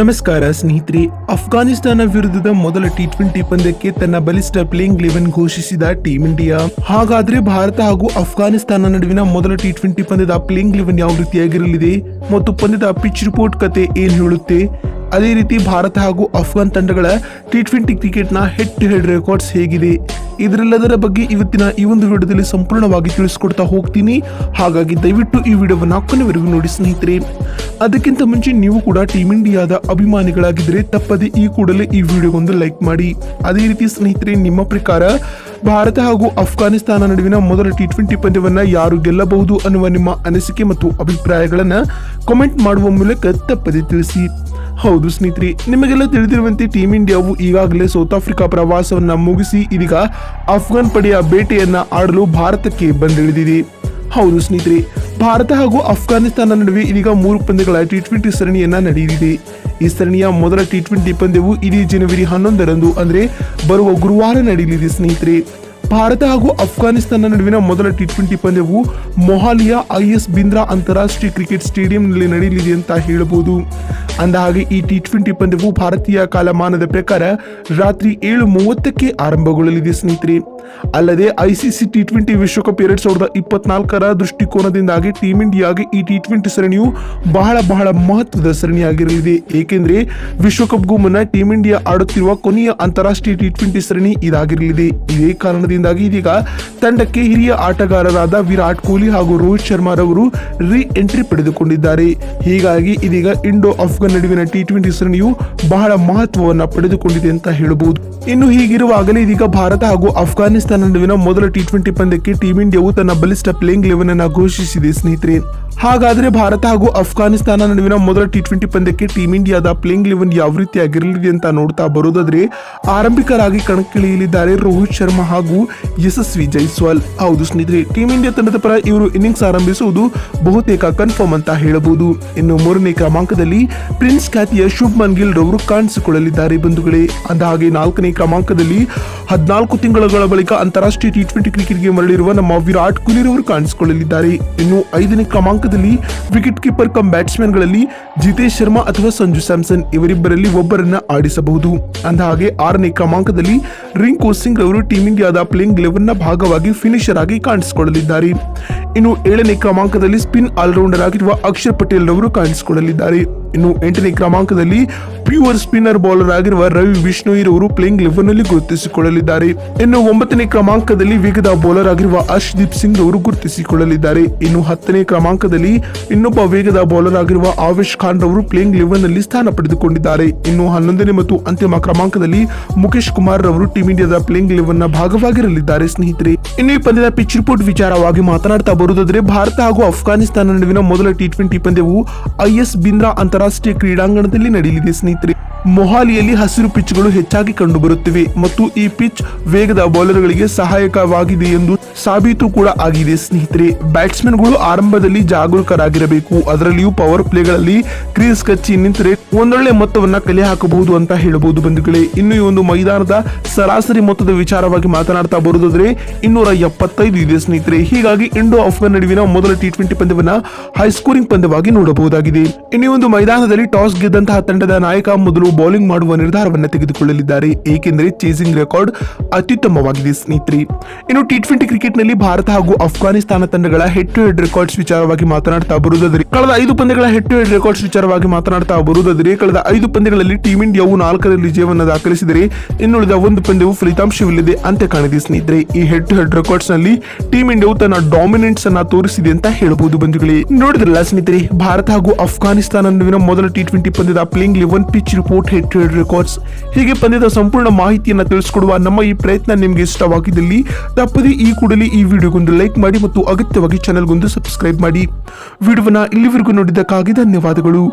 ನಮಸ್ಕಾರ ಸ್ನೇಹಿತರೆ, ಅಫ್ಘಾನಿಸ್ತಾನ ವಿರುದ್ಧದ ಮೊದಲ ಟಿ ಟ್ವೆಂಟಿ ಪಂದ್ಯಕ್ಕೆ ತನ್ನ ಬಲಿಷ್ಠ ಪ್ಲೇಯಿಂಗ್ ಲೆವೆನ್ ಘೋಷಿಸಿದ ಟೀಂ ಇಂಡಿಯಾ ಹಾಗಾದ್ರೆ ಭಾರತ ಹಾಗೂ ಅಫ್ಘಾನಿಸ್ತಾನ ನಡುವಿನ ಮೊದಲ ಟಿ ಟ್ವೆಂಟಿ ಪಂದ್ಯದ ಪ್ಲೇಯಿಂಗ್ ಲೆವೆನ್ ಯಾವ ರೀತಿಯಾಗಿರಲಿದೆ ಮತ್ತು ಪಂದ್ಯದ ಪಿಚ್ ರಿಪೋರ್ಟ್ ಕತೆ ಏನ್ ಹೇಳುತ್ತೆ? ಅದೇ ರೀತಿ ಭಾರತ ಹಾಗೂ ಅಫ್ಘಾನ್ ತಂಡಗಳ ಟಿ ಟ್ವೆಂಟಿ ಕ್ರಿಕೆಟ್ನ ಹೆಡ್ ಟು ಹೆಡ್ ರೆಕಾರ್ಡ್ಸ್ ಹೇಗಿದೆ? ಇದರೆಲ್ಲದರ ಬಗ್ಗೆ ಇವತ್ತಿನ ಈ ಒಂದು ವಿಡಿಯೋದಲ್ಲಿ ಸಂಪೂರ್ಣವಾಗಿ ತಿಳಿಸ್ಕೊಡ್ತಾ ಹೋಗ್ತೀನಿ. ಹಾಗಾಗಿ ದಯವಿಟ್ಟು ಈ ವಿಡಿಯೋವನ್ನು ಕೊನೆವರೆಗೂ ನೋಡಿ ಸ್ನೇಹಿತರೆ. ಅದಕ್ಕಿಂತ ಮುಂಚೆ ನೀವು ಕೂಡ ಟೀಮ್ ಇಂಡಿಯಾದ ಅಭಿಮಾನಿಗಳಾಗಿದ್ದರೆ ತಪ್ಪದೆ ಈ ಕೂಡಲೇ ಈ ವಿಡಿಯೋಗೊಂದು ಲೈಕ್ ಮಾಡಿ. ಅದೇ ರೀತಿ ಸ್ನೇಹಿತರೆ, ನಿಮ್ಮ ಪ್ರಕಾರ ಭಾರತ ಹಾಗೂ ಅಫ್ಘಾನಿಸ್ತಾನ ನಡುವಿನ ಮೊದಲ ಟಿ ಟ್ವೆಂಟಿ ಪಂದ್ಯವನ್ನ ಯಾರು ಗೆಲ್ಲಬಹುದು ಅನ್ನುವ ನಿಮ್ಮ ಅನಿಸಿಕೆ ಮತ್ತು ಅಭಿಪ್ರಾಯಗಳನ್ನು ಕಾಮೆಂಟ್ ಮಾಡುವ ಮೂಲಕ ತಪ್ಪದೆ ತಿಳಿಸಿ. ಹೌದು ಸ್ನೇಹಿತರೆ, ನಿಮಗೆಲ್ಲ ತಿಳಿದಿರುವಂತೆ ಟೀಮ್ ಇಂಡಿಯಾವು ಈಗಾಗಲೇ ಸೌತ್ ಆಫ್ರಿಕಾ ಪ್ರವಾಸವನ್ನ ಮುಗಿಸಿ, ಇದೀಗ ಅಫ್ಘಾನ್ ಪಡೆಯ ಬೇಟೆಯನ್ನು ಆಡಲು ಭಾರತಕ್ಕೆ ಬಂದಿಳಿದಿದೆ. ಹೌದು ಸ್ನೇಹಿತರೆ ಭಾರತ ಹಾಗೂ ಅಫ್ಘಾನಿಸ್ತಾನ ನಡುವೆ ಇದೀಗ ಮೂರು ಪಂದ್ಯಗಳ ಟಿ ಟ್ವೆಂಟಿ ಸರಣಿಯನ್ನ ನಡೆಯಲಿದೆ. ಈ ಸರಣಿಯ ಮೊದಲ ಟಿ ಟ್ವೆಂಟಿ ಪಂದ್ಯವು ಇಡೀ ಜನವರಿ ಹನ್ನೊಂದರಂದು, ಅಂದ್ರೆ ಬರುವ ಗುರುವಾರ ನಡೆಯಲಿದೆ ಸ್ನೇಹಿತರೆ. ಭಾರತ ಹಾಗೂ ಅಫ್ಘಾನಿಸ್ತಾನ ನಡುವಿನ ಮೊದಲ ಟಿ ಟ್ವೆಂಟಿ ಪಂದ್ಯವು ಮೊಹಾಲಿಯ ಐಎಸ್ ಬಿಂದ್ರಾ ಅಂತಾರಾಷ್ಟ್ರೀಯ ಕ್ರಿಕೆಟ್ ಸ್ಟೇಡಿಯಂನಲ್ಲಿ ನಡೆಯಲಿದೆ ಅಂತ ಹೇಳಬಹುದು. ಅಂದಹಾಗೆ, ಈ ಟಿ ಟ್ವೆಂಟಿ ಪಂದ್ಯವು ಭಾರತೀಯ ಕಾಲಮಾನದ ಪ್ರಕಾರ ರಾತ್ರಿ ಏಳು ಮೂವತ್ತಕ್ಕೆ ಆರಂಭಗೊಳ್ಳಲಿದೆ ಸ್ನೇಹಿತರೆ. ಅಲ್ಲದೆ, ಐಸಿಸಿ ಟಿ ಟ್ವೆಂಟಿ ವಿಶ್ವಕಪ್ ಎರಡ್ ಸಾವಿರದ ಇಪ್ಪತ್ನಾಲ್ಕರ ದೃಷ್ಟಿಕೋನದಿಂದಾಗಿ ಟೀಮ್ ಇಂಡಿಯಾಗೆ ಈ ಟಿ ಟ್ವೆಂಟಿ ಸರಣಿಯು ಬಹಳ ಬಹಳ ಮಹತ್ವದ ಸರಣಿಯಾಗಿರಲಿದೆ. ಏಕೆಂದರೆ, ವಿಶ್ವಕಪ್ಗೂ ಮುನ್ನ ಟೀಮ್ ಇಂಡಿಯಾ ಆಡುತ್ತಿರುವ ಕೊನೆಯ ಅಂತಾರಾಷ್ಟ್ರೀಯ ಟಿ ಟ್ವೆಂಟಿ ಸರಣಿ ಇದಾಗಿರಲಿದೆ. ಇದೇ ಕಾರಣದಿಂದಾಗಿ ಇದೀಗ ತಂಡಕ್ಕೆ ಹಿರಿಯ ಆಟಗಾರರಾದ ವಿರಾಟ್ ಕೊಹ್ಲಿ ಹಾಗೂ ರೋಹಿತ್ ಶರ್ಮಾ ರವರು ರೀ ಎಂಟ್ರಿ ಪಡೆದುಕೊಂಡಿದ್ದಾರೆ. ಹೀಗಾಗಿ ಇದೀಗ ಇಂಡೋ ಅಫ್ಘಾನ್ ನಡುವಿನ ಟಿ ಟ್ವೆಂಟಿ ಸರಣಿಯು ಬಹಳ ಮಹತ್ವವನ್ನು ಪಡೆದುಕೊಂಡಿದೆ ಅಂತ ಹೇಳಬಹುದು. ಇನ್ನು ಹೀಗಿರುವಾಗಲೇ ಇದೀಗ ಭಾರತ ಹಾಗೂ ಅಫ್ಘಾನಿಸ್ತಾನ ನಡುವಿನ ಮೊದಲ ಟಿ ಟ್ವೆಂಟಿ ಪಂದ್ಯಕ್ಕೆ ಟೀಮ್ ಇಂಡಿಯಾವು ತನ್ನ ಬಲಿಷ್ಠ ಪ್ಲೇಯಿಂಗ್ ಲೆವೆನ್ ಅನ್ನು ಘೋಷಿಸಿದೆ ಸ್ನೇಹಿತರೆ. ಹಾಗಾದ್ರೆ ಭಾರತ ಹಾಗೂ ಅಫ್ಘಾನಿಸ್ತಾನ ನಡುವಿನ ಮೊದಲ ಟಿ ಟ್ವೆಂಟಿ ಪಂದ್ಯಕ್ಕೆ ಟೀಮ್ ಇಂಡಿಯಾದ ಪ್ಲೇಯಿಂಗ್ ಲೆವೆನ್ ಯಾವ ರೀತಿಯಾಗಿರಲಿದೆ ಅಂತ ನೋಡ್ತಾ ಬರೋದಾದ್ರೆ ಆರಂಭಿಕರಾಗಿ ಕಣಕ್ಕಿಳಿಯಲಿದ್ದಾರೆ ರೋಹಿತ್ ಶರ್ಮಾ ಹಾಗೂ ಯಶಸ್ವಿ ಜೈಸ್ವಾಲ್ ಹೌದು ಸ್ನೇಹಿತರೆ ಟೀಮ್ ಇಂಡಿಯಾ ತಂಡದ ಪರ ಇವರು ಇನ್ನಿಂಗ್ಸ್ ಆರಂಭಿಸುವುದು ಬಹುತೇಕ ಕನ್ಫರ್ಮ್ ಅಂತ ಹೇಳಬಹುದು. ಇನ್ನು ಮೂರನೇ ಕ್ರಮಾಂಕದಲ್ಲಿ ಪ್ರಿನ್ಸ್ ಖ್ಯಾತಿಯ ಶುಭ್ಮನ್ ಗಿಲ್ ರವರು ಕಾಣಿಸಿಕೊಳ್ಳಲಿದ್ದಾರೆ ಬಂಧುಗಳೇ. ಅಂದಹಾಗೆ ನಾಲ್ಕನೇ ಕ್ರಮಾಂಕದಲ್ಲಿ ಹದಿನಾಲ್ಕು ತಿಂಗಳುಗಳ ಬಳಿಕ ಅಂತಾರಾಷ್ಟ್ರೀಯ ಟಿ ಟ್ವೆಂಟಿ ಕ್ರಿಕೆಟ್ಗೆ ಮರಳಿರುವ ನಮ್ಮ ವಿರಾಟ್ ಕೊಹ್ಲಿ ರವರು ಕಾಣಿಸಿಕೊಳ್ಳಲಿದ್ದಾರೆ. ಇನ್ನು ಐದನೇ ಕ್ರಮಾಂಕದಲ್ಲಿ ವಿಕೆಟ್ ಕೀಪರ್ ಕಮ್ ಬ್ಯಾಟ್ಸ್ಮನ್ಗಳಲ್ಲಿ ಜಿತೇಶ್ ಶರ್ಮಾ ಅಥವಾ ಸಂಜು ಸ್ಯಾಮ್ಸನ್ ಇವರಿಬ್ಬರಲ್ಲಿ ಒಬ್ಬರನ್ನ ಆಡಿಸಬಹುದು. ಅಂದಹಾಗೆ ಆರನೇ ಕ್ರಮಾಂಕದಲ್ಲಿ ರಿಂಕು ಸಿಂಗ್ ಅವರು ಟೀಮ್ ಇಂಡಿಯಾದ ಪ್ಲೇಯಿಂಗ್ನ ಭಾಗವಾಗಿ ಫಿನಿಷರ್ ಆಗಿ ಕಾಣಿಸಿಕೊಳ್ಳಲಿದ್ದಾರೆ. ಇನ್ನು ಏಳನೇ ಕ್ರಮಾಂಕದಲ್ಲಿ ಸ್ಪಿನ್ ಆಲ್ರೌಂಡರ್ ಆಗಿರುವ ಅಕ್ಷರ್ ಪಟೇಲ್ ರವರು ಕಾಣಿಸಿಕೊಳ್ಳಲಿದ್ದಾರೆ. ಇನ್ನು ಎಂಟನೇ ಕ್ರಮಾಂಕದಲ್ಲಿ ಪ್ಯೂರ್ ಸ್ಪಿನ್ನರ್ ಬೌಲರ್ ಆಗಿರುವ ರವಿ ವಿಷ್ಣು ರವರು ಪ್ಲೇಯಿಂಗ್ ಲೆವೆನ್ನಲ್ಲಿ ಗುರುತಿಸಿಕೊಳ್ಳಲಿದ್ದಾರೆ. ಇನ್ನು ಒಂಬತ್ತನೇ ಕ್ರಮಾಂಕದಲ್ಲಿ ವೇಗದ ಬೌಲರ್ ಆಗಿರುವ ಅರ್ಷದೀಪ್ ಸಿಂಗ್ ಅವರು ಗುರುತಿಸಿಕೊಳ್ಳಲಿದ್ದಾರೆ. ಇನ್ನು ಹತ್ತನೇ ಕ್ರಮಾಂಕದಲ್ಲಿ ಇನ್ನೊಬ್ಬ ವೇಗದ ಬೌಲರ್ ಆಗಿರುವ ಆವೇಶ್ ಖಾನ್ ರವರು ಪ್ಲೇಯಿಂಗ್ ಲೆವೆನ್ನಲ್ಲಿ ಸ್ಥಾನ ಪಡೆದುಕೊಂಡಿದ್ದಾರೆ. ಇನ್ನು ಹನ್ನೊಂದನೇ ಮತ್ತು ಅಂತಿಮ ಕ್ರಮಾಂಕದಲ್ಲಿ ಮುಖೇಶ್ ಕುಮಾರ್ ರವರು ಟೀಮ್ ಇಂಡಿಯಾದ ಪ್ಲೇಯಿಂಗ್ ಲೆವೆನ್ನ ಭಾಗವಾಗಿರಲಿದ್ದಾರೆ. ಸ್ನೇಹಿತರೆ ಇನ್ನು ಈ ಪಂದ್ಯದ ಪಿಚ್ ರಿಪೋರ್ಟ್ ವಿಚಾರವಾಗಿ ಮಾತನಾಡ್ತಾ ಬರುವುದಾದ್ರೆ, ಭಾರತ ಹಾಗೂ ಅಫ್ಘಾನಿಸ್ತಾನ ನಡುವಿನ ಮೊದಲ ಟಿ ಟ್ವೆಂಟಿ ಪಂದ್ಯವು ಐಎಸ್ ಬಿಂದ್ರಾ ಅಂತಾರಾಷ್ಟ್ರೀಯ ಕ್ರೀಡಾಂಗಣದಲ್ಲಿ ನಡೆಯಲಿದೆ, ಸ್ನೇಹಿತರೆ. ಮೊಹಾಲಿಯಲ್ಲಿ ಹಸಿರು ಪಿಚ್ಗಳು ಹೆಚ್ಚಾಗಿ ಕಂಡುಬರುತ್ತಿವೆ ಮತ್ತು ಈ ಪಿಚ್ ವೇಗದ ಬೌಲರ್ಗಳಿಗೆ ಸಹಾಯಕವಾಗಿದೆ ಎಂದು ಸಾಬೀತು ಕೂಡ ಆಗಿದೆ. ಸ್ನೇಹಿತರೆ ಬ್ಯಾಟ್ಸ್ಮನ್ಗಳು ಆರಂಭದಲ್ಲಿ ಜಾಗರೂಕರಾಗಿರಬೇಕು. ಅದರಲ್ಲಿಯೂ ಪವರ್ ಪ್ಲೇಗಳಲ್ಲಿ ಕ್ರೀಸ್ ಕಚ್ಚಿ ನಿಂತರೆ ಒಂದೊಳ್ಳೆ ಮೊತ್ತವನ್ನ ಕಲೆ ಹಾಕಬಹುದು ಅಂತ ಹೇಳಬಹುದು ಬಂಧುಗಳೇ. ಇನ್ನು ಈ ಒಂದು ಮೈದಾನದ ಸರಾಸರಿ ಮೊತ್ತದ ವಿಚಾರವಾಗಿ ಮಾತನಾಡ್ತಾ ಬರುವುದಾದ್ರೆ ಇನ್ನೂರ ಎಪ್ಪತ್ತೈದು ಇದೆ ಸ್ನೇಹಿತರೆ. ಹೀಗಾಗಿ ಇಂಡೋ ಆಫ್ಘನ್ ನಡುವಿನ ಮೊದಲ ಟಿ ಟ್ವೆಂಟಿ ಪಂದ್ಯವನ್ನ ಹೈಸ್ಕೋರಿಂಗ್ ಪಂದ್ಯವಾಗಿ ನೋಡಬಹುದಾಗಿದೆ. ಇನ್ನು ಒಂದು ಮೈದಾನದಲ್ಲಿ ಟಾಸ್ ಗೆದ್ದಂತಹ ತಂಡದ ನಾಯಕ ಮೊದಲು ಬೌಲಿಂಗ್ ಮಾಡುವ ನಿರ್ಧಾರವನ್ನು ತೆಗೆದುಕೊಳ್ಳಲಿದ್ದಾರೆ, ಏಕೆಂದರೆ ಚೇಸಿಂಗ್ ರೆಕಾರ್ಡ್ ಅತ್ಯುತ್ತಮವಾಗಿದೆ, ಸ್ನೇಹಿತರೆ. ಇನ್ನು ಟಿ ಟ್ವೆಂಟಿ ಕ್ರಿಕೆಟ್ನಲ್ಲಿ ಭಾರತ ಹಾಗೂ ಅಫ್ಘಾನಿಸ್ತಾನ ತಂಡಗಳ ಹೆಡ್ ಟು ಹೆಡ್ ರೆಕಾರ್ಡ್ಸ್ ವಿಚಾರವಾಗಿ ಮಾತನಾಡ್ತಾ ಬರುವುದಾದರೆ, ಕಳೆದ ಐದು ಪಂದ್ಯಗಳ ಹೆಡ್ ಟು ಹೆಡ್ ರೆಕಾರ್ಡ್ಸ್ ವಿಚಾರವಾಗಿ ಮಾತನಾಡ್ತಾ ಬರುವುದಾದರೆ, ಕಳೆದ ಐದು ಪಂದ್ಯಗಳಲ್ಲಿ ಟೀಮ್ ಇಂಡಿಯಾವು ನಾಲ್ಕರಲ್ಲಿ ಜಯವನ್ನು ದಾಖಲಿಸಿದರೆ, ಇನ್ನುಳಿದ ಒಂದು ಪಂದ್ಯವು ಫಲಿತಾಂಶವಿಲ್ಲದೆ ಅಂತ್ಯ ಕಾಣಿದೆ, ಸ್ನೇಹಿತರೆ. ಈ ಹೆಡ್ ಟು ಹೆಡ್ ರೆಕಾರ್ಡ್ಸ್ನಲ್ಲಿ ಟೀಮ್ ಇಂಡಿಯಾವು ತನ್ನ ಡಾಮಿನೆಂಟ್ಸ್ ಅನ್ನ ತೋರಿಸಿದೆ ಅಂತ ಹೇಳಬಹುದು, ಬಂಧುಗಳೇ. ನೋಡಿದ್ರಲ್ಲ, ಸ್ನೇಹಿತರೆ, ಭಾರತ ಹಾಗೂ ಅಫ್ಘಾನಿಸ್ತಾನ ನಡುವಿನ ಮೊದಲ ಟಿ ಟ್ವೆಂಟಿ ಪಂದ್ಯದ playing eleven pitch report head to head records ಹೀಗೆ ಪಂದ್ಯದ ಸಂಪೂರ್ಣ ಮಾಹಿತಿಯನ್ನು ತಿಳಿಸಿಕೊಡುವ ನಮ್ಮ ಈ ಪ್ರಯತ್ನ ನಿಮಗೆ ಇಷ್ಟವಾಗಿದ್ದಲ್ಲಿ ತಪ್ಪದೇ ಈ ಕೂಡಲೇ ಈ ವಿಡಿಯೋಗೊಂದು ಲೈಕ್ ಮಾಡಿ ಮತ್ತು ಅಗತ್ಯವಾಗಿ ಚಾನೆಲ್ಗೊಂದು ಸಬ್ಸ್ಕ್ರೈಬ್ ಮಾಡಿ. ವಿಡಿಯೋವನ್ನು ಇಲ್ಲಿವರೆಗೂ ನೋಡಿದ್ದಕ್ಕಾಗಿ ಧನ್ಯವಾದಗಳು.